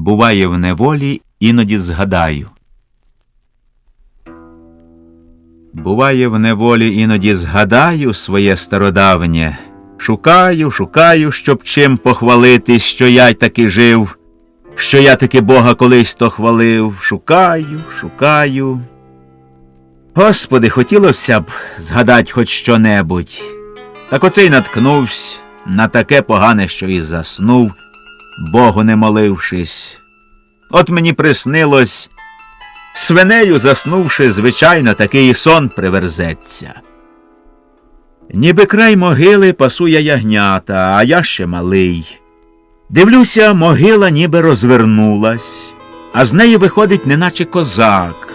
Буває в неволі, іноді згадаю. Буває в неволі, іноді згадаю своє стародавнє. Шукаю, шукаю, щоб чим похвалитись, що я й таки жив, що я таки Бога колись то хвалив. Шукаю, шукаю. Господи, хотілося б згадать хоч що-небудь. Так оце й наткнувся на таке погане, що і заснув, Богу не молившись. От мені приснилось, свинею заснувши, звичайно, такий сон приверзеться. Ніби край могили пасує ягнята, а я ще малий. Дивлюся, могила ніби розвернулась, а з неї виходить неначе козак,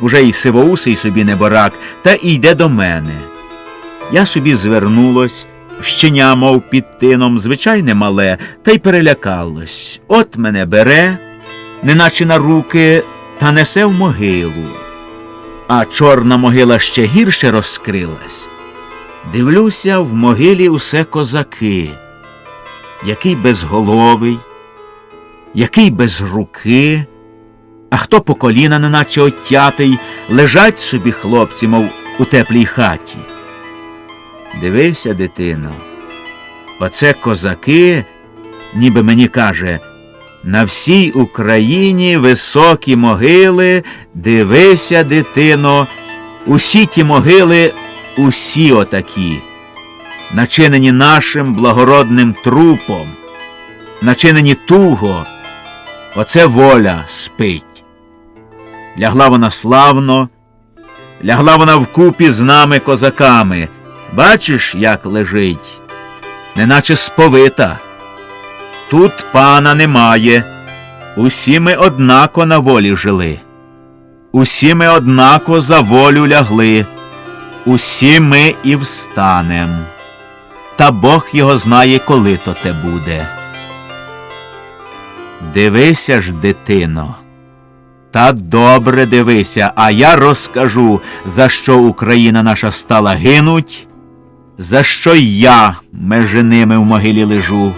уже й сивоусий собі неборак, та йде до мене. Я собі звернулось, щеня, мов під тином, звичайне мале, та й перелякалось. От мене бере, неначе на руки, та несе в могилу. А чорна могила ще гірше розкрилась. Дивлюся, в могилі усе козаки. Який безголовий, який без руки, а хто по коліна, неначе оттятий, лежать собі хлопці, мов у теплій хаті. Дивися, дитино, оце козаки, ніби мені каже, на всій Україні високі могили, дивися, дитино, усі ті могили, усі отакі, начинені нашим благородним трупом, начинені туго, оце воля спить. Лягла вона славно, лягла вона вкупі з нами козаками. Бачиш, як лежить, неначе сповита. Тут пана немає. Усі ми однако на волі жили. Усі ми однако за волю лягли. Усі ми і встанем. Та Бог його знає, коли то те буде. Дивися ж, дитино. Та добре дивися, а я розкажу, за що Україна наша стала гинуть, за що я межи ними в могилі лежу.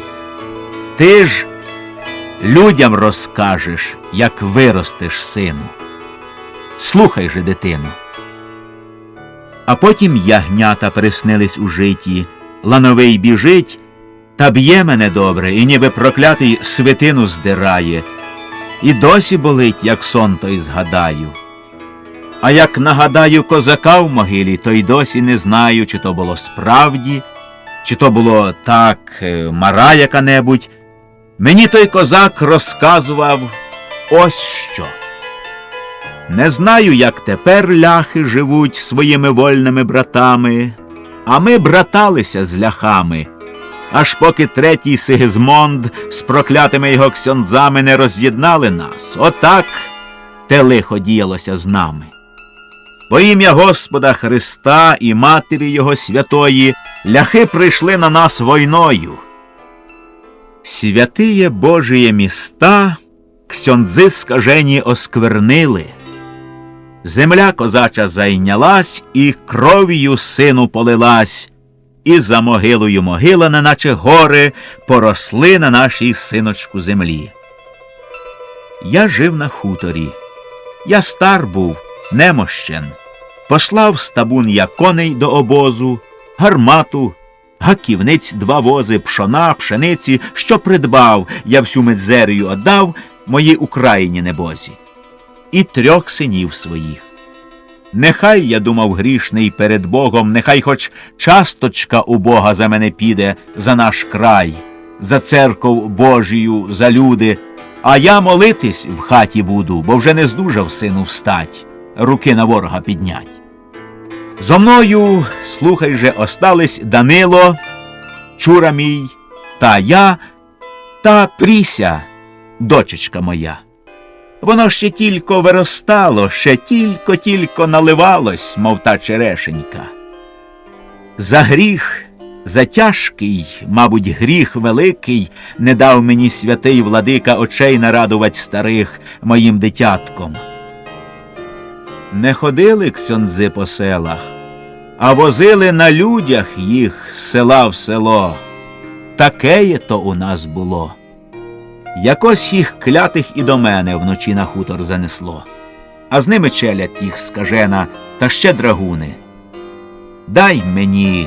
Ти ж людям розкажеш, як виростеш сину. Слухай же, дитину. А потім ягнята приснились у житті, лановий біжить, та б'є мене добре, і ніби проклятий свитину здирає. І досі болить, як сон той згадаю. А як нагадаю козака в могилі, то й досі не знаю, чи то було справді, чи то було так е, мара яка-небудь. Мені той козак розказував ось що. Не знаю, як тепер ляхи живуть своїми вольними братами, а ми браталися з ляхами, аж поки третій Сигизмонд з проклятими його ксьондзами не роз'єднали нас. Отак те лихо діялося з нами. Во ім'я Господа Христа і Матері Його святої ляхи прийшли на нас войною. Святиє Божіє міста, ксьондзи скажені осквернили. Земля козача зайнялась, і кров'ю сину полилась, і за могилою могила, неначе гори, поросли на нашій синочку землі. Я жив на хуторі. Я стар був, немощен. Послав стабун я коней до обозу, гармату, гаківниць два вози, пшона, пшениці, що придбав, я всю медзерію отдав моїй Україні небозі, і трьох синів своїх. Нехай, я думав, грішний перед Богом, нехай хоч часточка у Бога за мене піде, за наш край, за церков Божію, за люди, а я молитись в хаті буду, бо вже не здужав сину встать, руки на ворога піднять. Зо мною, слухай же, остались Данило, чура мій, та я, та Пріся, дочечка моя. Воно ще тільки виростало, ще тільки-тільки наливалось, мов та черешенька. За гріх, за тяжкий, мабуть, гріх великий, не дав мені святий владика очей нарадувать старих моїм дитятком. Не ходили ксьондзи по селах, а возили на людях їх з села в село. Таке є то у нас було. Якось їх клятих і до мене вночі на хутор занесло, а з ними челядь їх скажена та ще драгуни. Дай мені,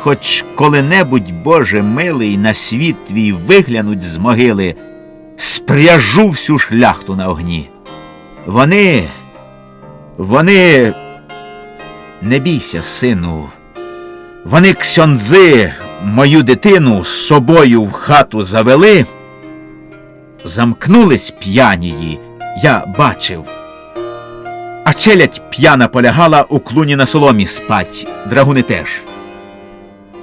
хоч коли-небудь, Боже милий, на світ твій виглянуть з могили, спряжу всю шляхту на огні. Вони, вони, не бійся, сину, вони ксьонзи мою дитину з собою в хату завели, замкнулись п'янії, я бачив. А челядь п'яна полягала у клуні на соломі спать, драгуни теж.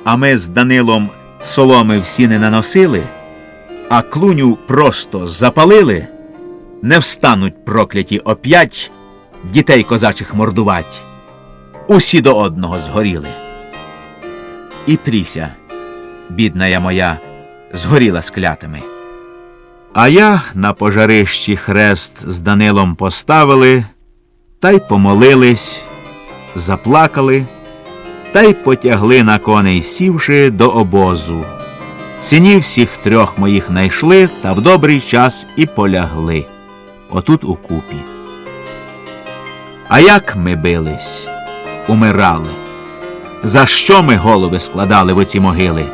А ми з Данилом соломи всі не наносили, а клуню просто запалили, не встануть прокляті оп'ять дітей козачих мордувать. Усі до одного згоріли. І Пріся, бідна я моя, згоріла з клятими. А я на пожарищі хрест з Данилом поставили, та й помолились, заплакали, та й потягли на коней сівши до обозу. Синів всіх трьох моїх найшли та в добрий час і полягли. Отут у купі. А як ми бились, умирали? За що ми голови складали в оці могили?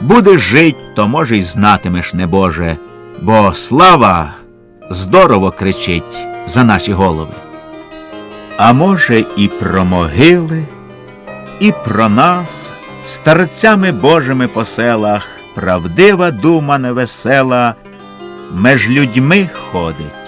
Будеш жить, то може й знатимеш, небоже, бо слава здорово кричить за наші голови. А може, і про могили, і про нас, старцями Божими по селах, правдива дума невесела, меж людьми ходить.